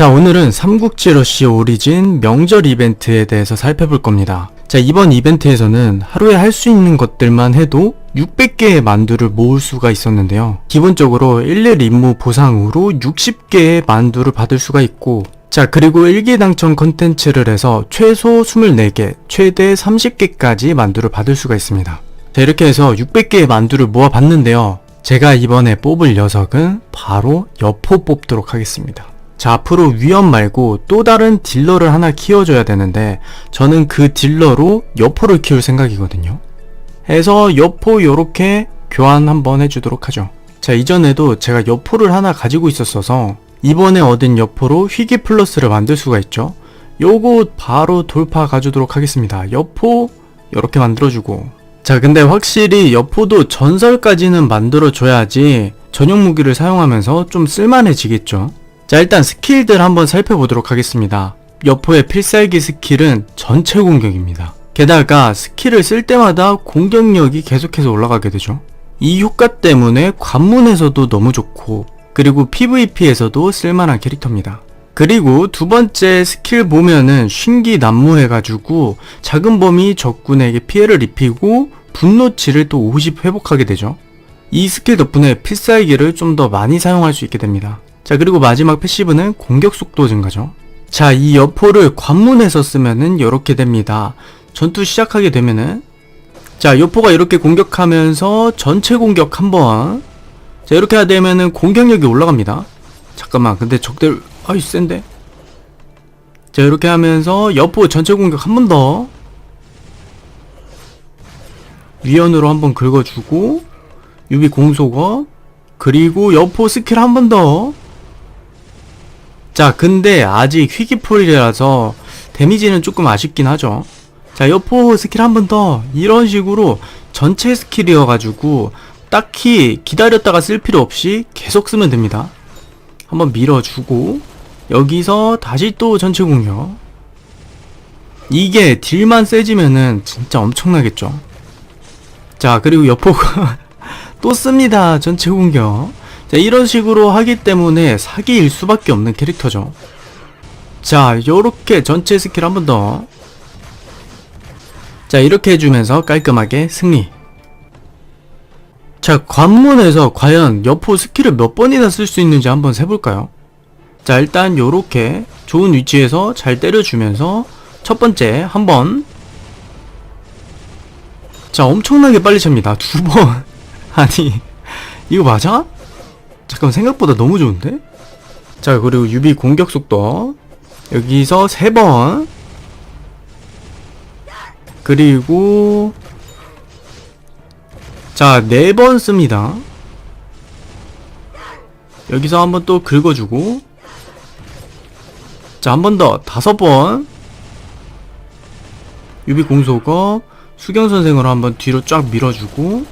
자, 오늘은 삼국지 러시 오리진 명절 이벤트에 대해서 살펴볼 겁니다. 자, 이번 이벤트에서는 하루에 할 수 있는 것들만 해도 600개의 만두를 모을 수가 있었는데요. 기본적으로 1일 임무 보상으로 60개의 만두를 받을 수가 있고, 자, 그리고 일기 당첨 컨텐츠를 해서 최소 24개, 최대 30개까지 만두를 받을 수가 있습니다. 자, 이렇게 해서 600개의 만두를 모아봤는데요. 제가 이번에 뽑을 녀석은 바로 여포 뽑도록 하겠습니다. 자, 앞으로 위험 말고 또 다른 딜러를 하나 키워줘야 되는데, 저는 그 딜러로 여포를 키울 생각이거든요. 해서 여포 요렇게 교환 한번 해주도록 하죠. 자, 이전에도 제가 여포를 하나 가지고 있었어서, 이번에 얻은 여포로 희귀 플러스를 만들 수가 있죠. 요거 바로 돌파 가주도록 하겠습니다. 여포 요렇게 만들어주고. 자, 근데 확실히 여포도 전설까지는 만들어줘야지 전용 무기를 사용하면서 좀 쓸만해지겠죠. 자, 일단 스킬들 한번 살펴보도록 하겠습니다. 여포의 필살기 스킬은 전체 공격입니다. 게다가 스킬을 쓸 때마다 공격력이 계속해서 올라가게 되죠. 이 효과 때문에 관문에서도 너무 좋고, 그리고 PVP에서도 쓸만한 캐릭터입니다. 그리고 두 번째 스킬 보면은 신기 난무해가지고 작은 범위 적군에게 피해를 입히고 분노치를 또 50 회복하게 되죠. 이 스킬 덕분에 필살기를 좀 더 많이 사용할 수 있게 됩니다. 자, 그리고 마지막 패시브는 공격 속도 증가죠. 자, 이 여포를 관문에서 쓰면은 이렇게 됩니다. 전투 시작하게 되면은 자, 여포가 이렇게 공격하면서 전체 공격 한번 자, 이렇게 되면은 공격력이 올라갑니다. 잠깐만, 근데 적들 아이 센데. 자, 이렇게 하면서 여포 전체 공격 한 번 더. 위연으로 한 번 긁어주고 유비 공속어 그리고 여포 스킬 한 번 더. 자, 근데 아직 휘기풀이라서 데미지는 조금 아쉽긴 하죠. 자, 여포 스킬 한 번 더. 이런 식으로 전체 스킬이어가지고 딱히 기다렸다가 쓸 필요 없이 계속 쓰면 됩니다. 한번 밀어주고 여기서 다시 또 전체 공격. 이게 딜만 세지면은 진짜 엄청나겠죠. 자, 그리고 여포가 또 씁니다. 전체 공격. 자, 이런 식으로 하기 때문에 사기일 수밖에 없는 캐릭터죠. 자, 요렇게 전체 스킬 한 번 더. 자, 이렇게 해주면서 깔끔하게 승리. 자, 관문에서 과연 여포 스킬을 몇 번이나 쓸 수 있는지 한번 세볼까요? 자, 일단 요렇게 좋은 위치에서 잘 때려주면서 첫 번째 한 번. 자, 엄청나게 빨리 찹니다. 두 번. 아니, 이거 맞아? 잠깐 생각보다 너무 좋은데? 자, 그리고 유비 공격 속도. 여기서 세 번. 그리고 자, 네번 씁니다. 여기서 한번 또 긁어주고 자, 한 번 더. 다섯 번. 유비 공속업 수경 선생으로 한번 뒤로 쫙 밀어주고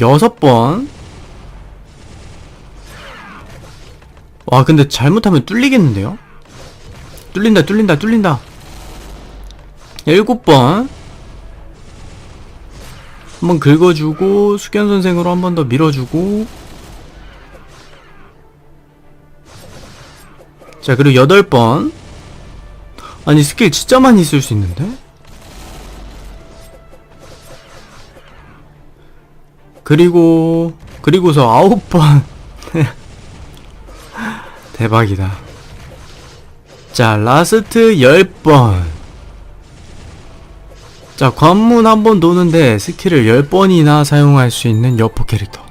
여섯 번. 와, 근데 잘못하면 뚫리겠는데요? 뚫린다, 뚫린다, 뚫린다. 일곱 번. 한번 긁어주고, 수견 선생으로 한 번 더 밀어주고. 자, 그리고 여덟 번. 아니, 스킬 진짜 많이 쓸 수 있는데? 그리고, 그리고서 아홉 번. 대박이다. 자, 라스트 열 번. 자, 관문 한 번 도는데 스킬을 10번이나 사용할 수 있는 여포 캐릭터.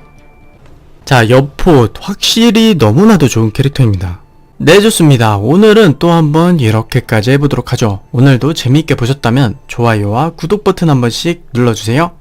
자, 여포 확실히 너무나도 좋은 캐릭터입니다. 네, 좋습니다. 오늘은 또 한번 이렇게까지 해보도록 하죠. 오늘도 재미있게 보셨다면 좋아요와 구독 버튼 한 번씩 눌러주세요.